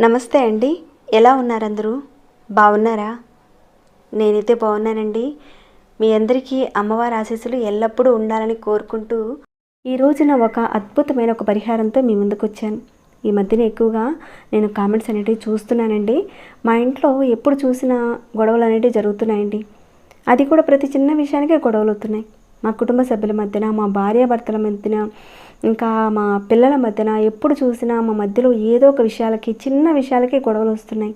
నమస్తే అండి. ఎలా ఉన్నారు అందరూ బాగున్నారా? నేనైతే బాగున్నానండి. మీ అందరికీ అమ్మవారి ఆశీస్సులు ఎల్లప్పుడూ ఉండాలని కోరుకుంటూ ఈ రోజున ఒక అద్భుతమైన ఒక పరిహారంతో మీ ముందుకు వచ్చాను ఈ మధ్యన ఎక్కువగా నేను కామెంట్స్ అనేటివి చూస్తున్నానండి. మా ఇంట్లో ఎప్పుడు చూసినా గొడవలు అనేటివి జరుగుతున్నాయండి. అది కూడా ప్రతి చిన్న విషయానికే గొడవలు అవుతున్నాయి. మా కుటుంబ సభ్యుల మధ్యన మా భార్యాభర్తల మధ్యన ఇంకా మా పిల్లల మధ్యన ఎప్పుడు చూసినా మా మధ్యలో ఏదో ఒక విషయాలకి చిన్న విషయాలకి గొడవలు వస్తున్నాయి.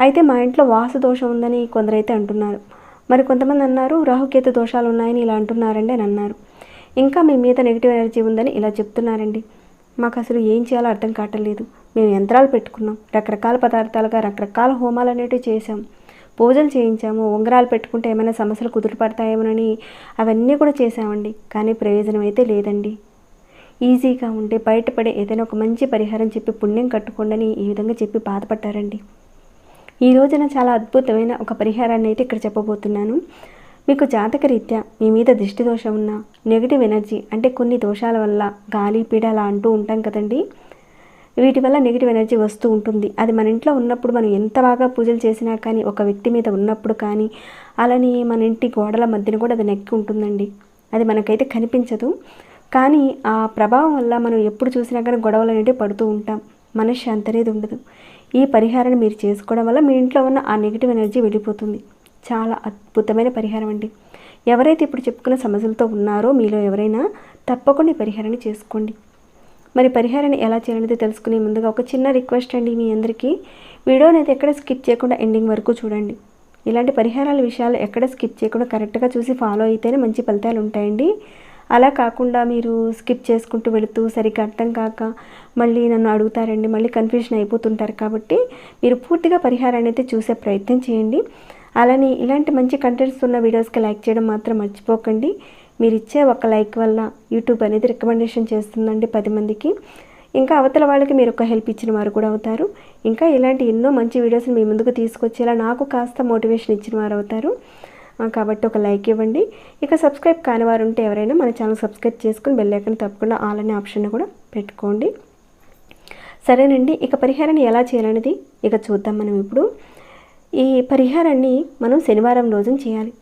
అయితే మా ఇంట్లో వాసు దోషం ఉందని కొందరైతే అంటున్నారు. మరి కొంతమంది అన్నారు రాహుకేతు దోషాలు ఉన్నాయని ఇలా అంటున్నారండి అని అన్నారు. ఇంకా మీ మీద నెగిటివ్ ఎనర్జీ ఉందని ఇలా చెప్తున్నారండి. మాకు అసలు ఏం చేయాలో అర్థం కావట్లేదు మేము యంత్రాలు పెట్టుకున్నాం. రకరకాల పదార్థాలుగా రకరకాల హోమాలు అనేటివి చేసాం పూజలు చేయించాము ఉంగరాలు పెట్టుకుంటే ఏమైనా సమస్యలు కుదురు పడతాయేమోనని అవన్నీ కూడా చేసామండి కానీ ప్రయోజనం అయితే లేదండి. ఈజీగా ఉంటే బయటపడే ఏదైనా ఒక మంచి పరిహారం చెప్పి పుణ్యం కట్టుకోండి ఈ విధంగా చెప్పి బాధపడ్డారండి. ఈ రోజున చాలా అద్భుతమైన ఒక పరిహారాన్ని అయితే ఇక్కడ చెప్పబోతున్నాను. మీకు జాతకరీత్యా మీ మీద దిష్టి దోషం ఉన్న నెగిటివ్ ఎనర్జీ అంటే కొన్ని దోషాల వల్ల గాలి పీడ అలా అంటూ ఉంటాం కదండీ. వీటి వల్ల నెగిటివ్ ఎనర్జీ వస్తూ ఉంటుంది. అది మన ఇంట్లో ఉన్నప్పుడు మనం ఎంత బాగా పూజలు చేసినా కానీ ఒక వ్యక్తి మీద ఉన్నప్పుడు కానీ అలానే మన ఇంటి గోడల మధ్యన కూడా అది నెక్కి ఉంటుందండి. అది మనకైతే కనిపించదు. కానీ ఆ ప్రభావం వల్ల మనం ఎప్పుడు చూసినా కానీ గొడవలు అనేవి పడుతూ ఉంటాం. మనశ్శాంతి అనేది ఉండదు. ఈ పరిహారాన్ని మీరు చేసుకోవడం వల్ల మీ ఇంట్లో ఉన్న ఆ నెగిటివ్ ఎనర్జీ వెళ్ళిపోతుంది చాలా అద్భుతమైన పరిహారం అండి. ఎవరైతే ఇప్పుడు చెప్పుకున్న సమస్యలతో ఉన్నారో మీలో ఎవరైనా తప్పకుండా ఈ పరిహారాన్ని చేసుకోండి. మరి పరిహారాన్ని ఎలా చేయాలనేది తెలుసుకునే ముందుగా ఒక చిన్న రిక్వెస్ట్ అండి మీ అందరికీ. వీడియోని అయితే ఎక్కడ స్కిప్ చేయకుండా ఎండింగ్ వరకు చూడండి. ఇలాంటి పరిహారాల విషయాలు ఎక్కడ స్కిప్ చేయకుండా కరెక్ట్గా చూసి ఫాలో అయితేనే మంచి ఫలితాలు ఉంటాయండి. అలా కాకుండా మీరు స్కిప్ చేసుకుంటూ వెళుతూ సరిగ్గా అర్థం కాక మళ్ళీ నన్ను అడుగుతారండి మళ్ళీ కన్ఫ్యూజన్ అయిపోతుంటారు కాబట్టి మీరు పూర్తిగా పరిహారాన్ని అయితే చూసే ప్రయత్నం చేయండి. అలానే ఇలాంటి మంచి కంటెంట్స్ ఉన్న వీడియోస్కి లైక్ చేయడం మాత్రం మర్చిపోకండి. మీరు ఇచ్చే ఒక లైక్ వల్ల యూట్యూబ్ అనేది రికమెండేషన్ చేస్తుందండి పది మందికి. ఇంకా అవతల వాళ్ళకి మీరు ఒక హెల్ప్ ఇచ్చిన వారు కూడా అవుతారు. ఇంకా ఇలాంటి ఎన్నో మంచి వీడియోస్ని మీ ముందుకు తీసుకొచ్చేలా నాకు కాస్త మోటివేషన్ ఇచ్చిన వారు అవుతారు. కాబట్టి ఒక లైక్ ఇవ్వండి. ఇక సబ్స్క్రైబ్ కాని వారు ఉంటే ఎవరైనా మన ఛానల్ సబ్స్క్రైబ్ చేసుకుని బెల్ తప్పకుండా ఆల్ అనే ఆప్షన్ కూడా పెట్టుకోండి. సరేనండి. ఇక పరిహారాన్ని ఎలా చేయాలనేది ఇక చూద్దాం మనం ఇప్పుడు. ఈ పరిహారాన్ని మనం శనివారం రోజున చేయాలి.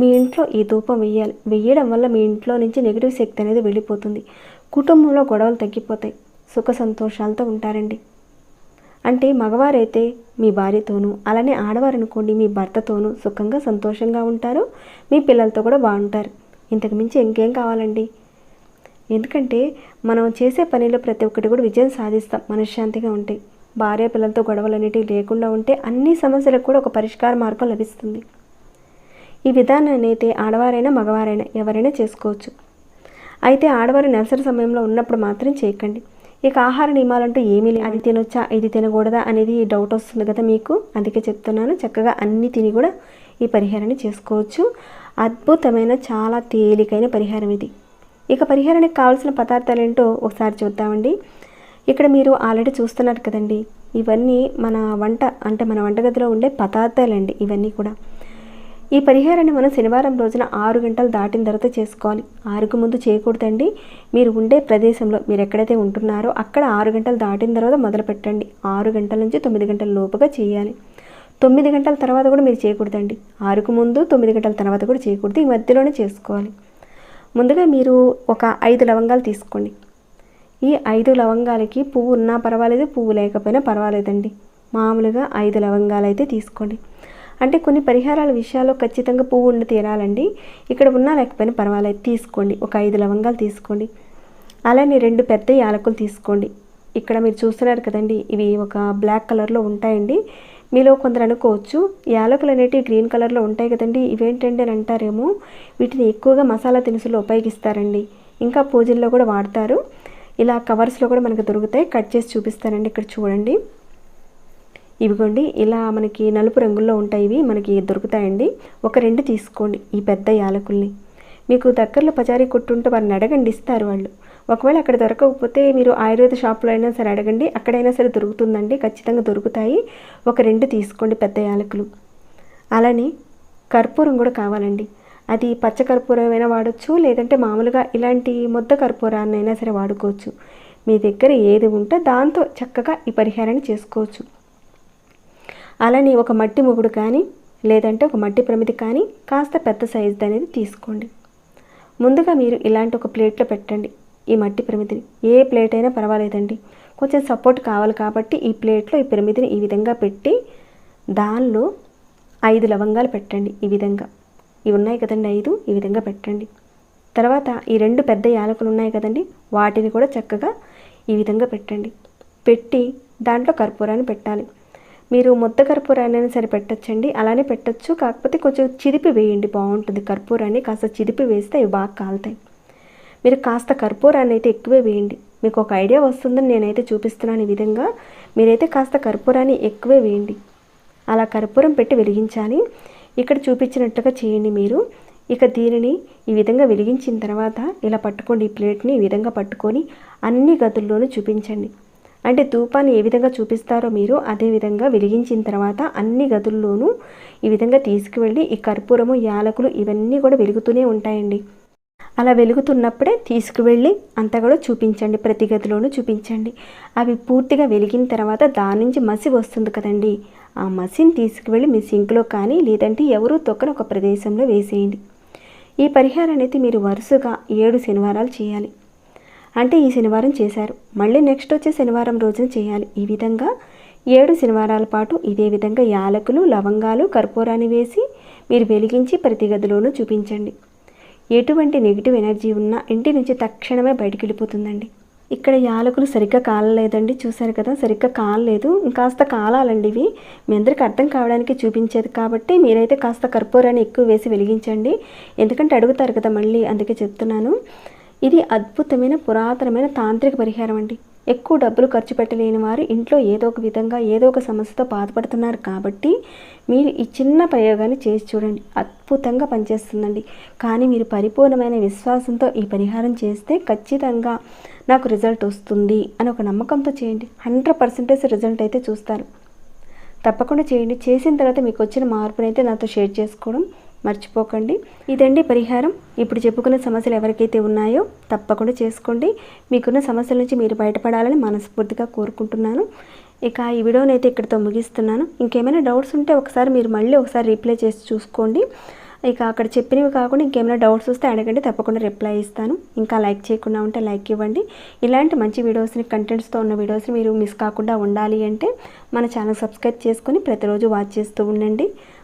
మీ ఇంట్లో ఈ ధూపం వేయాలి వేయడం వల్ల మీ ఇంట్లో నుంచి నెగిటివ్ శక్తి అనేది వెళ్ళిపోతుంది. కుటుంబంలో గొడవలు తగ్గిపోతాయి. సుఖ సంతోషాలతో ఉంటారండి. అంటే మగవారైతే మీ భార్యతోనూ అలానే ఆడవారు అనుకోండి మీ భర్తతోనూ సుఖంగా సంతోషంగా ఉంటారు. మీ పిల్లలతో కూడా బాగుంటారు. ఇంతకు మించి ఇంకేం కావాలండి? ఎందుకంటే మనం చేసే పనిలో ప్రతి ఒక్కటి కూడా విజయం సాధిస్తాం. మనశ్శాంతిగా ఉంటాయి భార్య పిల్లలతో గొడవలు అనేటివి లేకుండా ఉంటే అన్ని సమస్యలకు కూడా ఒక పరిష్కార మార్గం లభిస్తుంది. ఈ విధానాన్ని అయితే ఆడవారైనా మగవారైనా ఎవరైనా చేసుకోవచ్చు. అయితే ఆడవారు నెలసరి సమయంలో ఉన్నప్పుడు మాత్రం చేయకండి. ఇక ఆహార నియమాలంటూ ఏమీ లేదు అది తినొచ్చా? ఇది తినకూడదా? అనేది డౌట్ వస్తుంది కదా మీకు? అందుకే చెప్తున్నాను. చక్కగా అన్ని తిని కూడా ఈ పరిహారాన్ని చేసుకోవచ్చు. అద్భుతమైన చాలా తేలికైన పరిహారం ఇది. ఇక పరిహారానికి కావాల్సిన పదార్థాలు ఏంటో ఒకసారి చూద్దామండి. ఇక్కడ మీరు ఆల్రెడీ చూస్తున్నారు కదండి. ఇవన్నీ మన వంట అంటే మన వంటగదిలో ఉండే పదార్థాలండి ఇవన్నీ కూడా. ఈ పరిహారాన్ని మనం శనివారం రోజున ఆరు గంటలు దాటిన తర్వాత చేసుకోవాలి. ఆరుకు ముందు చేయకూడదండి. మీరు ఉండే ప్రదేశంలో మీరు ఎక్కడైతే ఉంటున్నారో అక్కడ ఆరు గంటలు దాటిన తర్వాత మొదలు పెట్టండి. ఆరు గంటల నుంచి తొమ్మిది గంటల లోపుగా చేయాలి. తొమ్మిది గంటల తర్వాత కూడా మీరు చేయకూడదండి. ఆరుకు ముందు తొమ్మిది గంటల తర్వాత కూడా చేయకూడదు. ఈ మధ్యలోనే చేసుకోవాలి. ముందుగా మీరు ఒక ఐదు లవంగాలు తీసుకోండి. ఈ ఐదు లవంగాలకి పువ్వు ఉన్నా పర్వాలేదు పువ్వు లేకపోయినా పర్వాలేదండి. మామూలుగా ఐదు లవంగాలు అయితే తీసుకోండి. అంటే కొన్ని పరిహారాల విషయాల్లో ఖచ్చితంగా పువ్వు ఉండి తీరాలండి. ఇక్కడ ఉన్నా లేకపోయినా పర్వాలేదు తీసుకోండి. ఒక ఐదు లవంగాలు తీసుకోండి. అలానే రెండు పెద్ద యాలకులు తీసుకోండి. ఇక్కడ మీరు చూస్తున్నారు కదండి ఇవి ఒక బ్లాక్ కలర్లో ఉంటాయండి. మీలో కొందరు అనుకోవచ్చు యాలకులు అనేటివి గ్రీన్ కలర్లో ఉంటాయి కదండి. ఇవేంటండి అని అంటారేమో వీటిని ఎక్కువగా మసాలా దినుసులు ఉపయోగిస్తారండి. ఇంకా పూజల్లో కూడా వాడతారు. ఇలా కవర్స్లో కూడా మనకు దొరుకుతాయి. కట్ చేసి చూపిస్తానండి ఇక్కడ చూడండి. ఇవిగోండి ఇలా మనకి నలుపు రంగుల్లో ఉంటాయి ఇవి మనకి దొరుకుతాయండి. ఒక రెండు తీసుకోండి ఈ పెద్ద యాలకుల్ని. మీకు దగ్గరలో పచారీ కొట్టుంటే వారిని అడగండి ఇస్తారు వాళ్ళు. ఒకవేళ అక్కడ దొరకకపోతే మీరు ఆయుర్వేద షాప్లో అయినా సరే అడగండి అక్కడైనా సరే దొరుకుతుందండి ఖచ్చితంగా దొరుకుతాయి. ఒక రెండు తీసుకోండి పెద్ద యాలకులు. అలానే కర్పూరం కూడా కావాలండి. అది పచ్చ కర్పూరం అయినా వాడచ్చు లేదంటే మామూలుగా ఇలాంటి ముద్ద కర్పూరాన్ని అయినా సరే వాడుకోవచ్చు. మీ దగ్గర ఏది ఉంటే దాంతో చక్కగా ఈ పరిహారాన్ని చేసుకోవచ్చు. అలానే ఒక మట్టి ముగుడు కానీ లేదంటే ఒక మట్టి ప్రమిది కానీ కాస్త పెద్ద సైజు అనేది తీసుకోండి. ముందుగా మీరు ఇలాంటి ఒక ప్లేట్లో పెట్టండి ఈ మట్టి ప్రమిదిని ఏ ప్లేట్ అయినా పర్వాలేదండి. కొంచెం సపోర్ట్ కావాలి కాబట్టి ఈ ప్లేట్లో ఈ ప్రమిదిని ఈ విధంగా పెట్టి దానిలో ఐదు లవంగాలు పెట్టండి ఈ విధంగా. ఇవి ఉన్నాయి కదండి ఐదు ఈ విధంగా పెట్టండి. తర్వాత ఈ రెండు పెద్ద యాలకులు ఉన్నాయి కదండి వాటిని కూడా చక్కగా ఈ విధంగా పెట్టండి. పెట్టి దాంట్లో కర్పూరాన్ని పెట్టాలి. మీరు ముద్ద కర్పూరాన్ని సరే పెట్టచ్చండి అలానే పెట్టచ్చు. కాకపోతే కొంచెం చిదిపి వేయండి. బాగుంటుంది కర్పూరాన్ని. కాస్త చిదిపి వేస్తే అవి బాగా కాలుతాయి. మీరు కాస్త కర్పూరాన్ని అయితే ఎక్కువే వేయండి. మీకు ఒక ఐడియా వస్తుందని నేనైతే చూపిస్తున్నాను ఈ విధంగా. మీరైతే కాస్త కర్పూరాన్ని ఎక్కువే వేయండి. అలా కర్పూరం పెట్టి వెలిగించాలి. ఇక్కడ చూపించినట్టుగా చేయండి మీరు. ఇక దీనిని ఈ విధంగా వెలిగించిన తర్వాత ఇలా పట్టుకోండి ఈ ప్లేట్ని. ఈ విధంగా పట్టుకొని అన్ని గదుల్లోనూ చూపించండి. అంటే ధూపాన్ని ఏ విధంగా చూపిస్తారో మీరు అదే విధంగా వెలిగించిన తర్వాత అన్ని గదుల్లోనూ ఈ విధంగా తీసుకువెళ్ళి ఈ కర్పూరము యాలకులు ఇవన్నీ కూడా వెలుగుతూనే ఉంటాయండి. అలా వెలుగుతున్నప్పుడే తీసుకువెళ్ళి అంతా కూడా చూపించండి ప్రతి గదిలోనూ చూపించండి. అవి పూర్తిగా వెలిగిన తర్వాత దాని నుంచి మసి వస్తుంది కదండి. ఆ మసిని తీసుకువెళ్ళి మీ సింక్లో కానీ లేదంటే ఎవరూ తొక్కని ఒక ప్రదేశంలో వేసేయండి. ఈ పరిహారం అనేది మీరు వరుసగా ఏడు శనివారాలు చేయాలి. అంటే ఈ శనివారం చేశారు. మళ్ళీ నెక్స్ట్ వచ్చే శనివారం రోజున చేయాలి. ఈ విధంగా ఏడు శనివారాల పాటు ఇదే విధంగా యాలకులు లవంగాలు కర్పూరాన్ని వేసి మీరు వెలిగించి ప్రతి గదిలోనూ చూపించండి. ఎటువంటి నెగిటివ్ ఎనర్జీ ఉన్నా ఇంటి నుంచి తక్షణమే బయటికి వెళ్ళిపోతుందండి. ఇక్కడ యాలకులు సరిగ్గా కాలలేదండి. చూశారు కదా సరిగ్గా కాలలేదు. ఇంకాస్త కాలాలండి ఇవి. మీ అందరికి అర్థం కావడానికి చూపించేది కాబట్టి మీరైతే కాస్త కర్పూరాన్ని ఎక్కువ వేసి వెలిగించండి. ఎందుకంటే అడుగుతారు కదా మళ్ళీ అందుకే చెప్తున్నాను. ఇది అద్భుతమైన పురాతనమైన తాంత్రిక పరిహారం అండి. ఎక్కువ డబ్బులు ఖర్చు పెట్టలేని వారు ఇంట్లో ఏదో ఒక విధంగా ఏదో ఒక సమస్యతో బాధపడుతున్నారు కాబట్టి మీరు ఈ చిన్న ప్రయోగాన్ని చేసి చూడండి. అద్భుతంగా పనిచేస్తుందండి. కానీ మీరు పరిపూర్ణమైన విశ్వాసంతో ఈ పరిహారం చేస్తే ఖచ్చితంగా నాకు రిజల్ట్ వస్తుంది అని ఒక నమ్మకంతో చేయండి. హండ్రెడ్ పర్సెంటేజ్ రిజల్ట్ అయితే చూస్తారు. తప్పకుండా చేయండి. చేసిన తర్వాత మీకు వచ్చిన మార్పునైతే నాతో షేర్ చేసుకోవడం మర్చిపోకండి. ఇదండి పరిహారం ఇప్పుడు చెప్పుకున్న సమస్యలు ఎవరికైతే ఉన్నాయో తప్పకుండా చేసుకోండి. మీకున్న సమస్యల నుంచి మీరు బయటపడాలని మనస్ఫూర్తిగా కోరుకుంటున్నాను. ఇక ఈ వీడియోని అయితే ఇక్కడితో ముగిస్తున్నాను. ఇంకేమైనా డౌట్స్ ఉంటే ఒకసారి మీరు మళ్ళీ ఒకసారి రీప్లై చేసి చూసుకోండి. ఇక అక్కడ చెప్పినవి కాకుండా ఇంకేమైనా డౌట్స్ వస్తే అడగండి తప్పకుండా రిప్లై ఇస్తాను. ఇంకా లైక్ చేయకుండా ఉంటే లైక్ ఇవ్వండి. ఇలాంటి మంచి వీడియోస్ని కంటెంట్స్తో ఉన్న వీడియోస్ని మీరు మిస్ కాకుండా ఉండాలి అంటే మన ఛానల్ సబ్స్క్రైబ్ చేసుకొని ప్రతిరోజు వాచ్ చేస్తూ ఉండండి.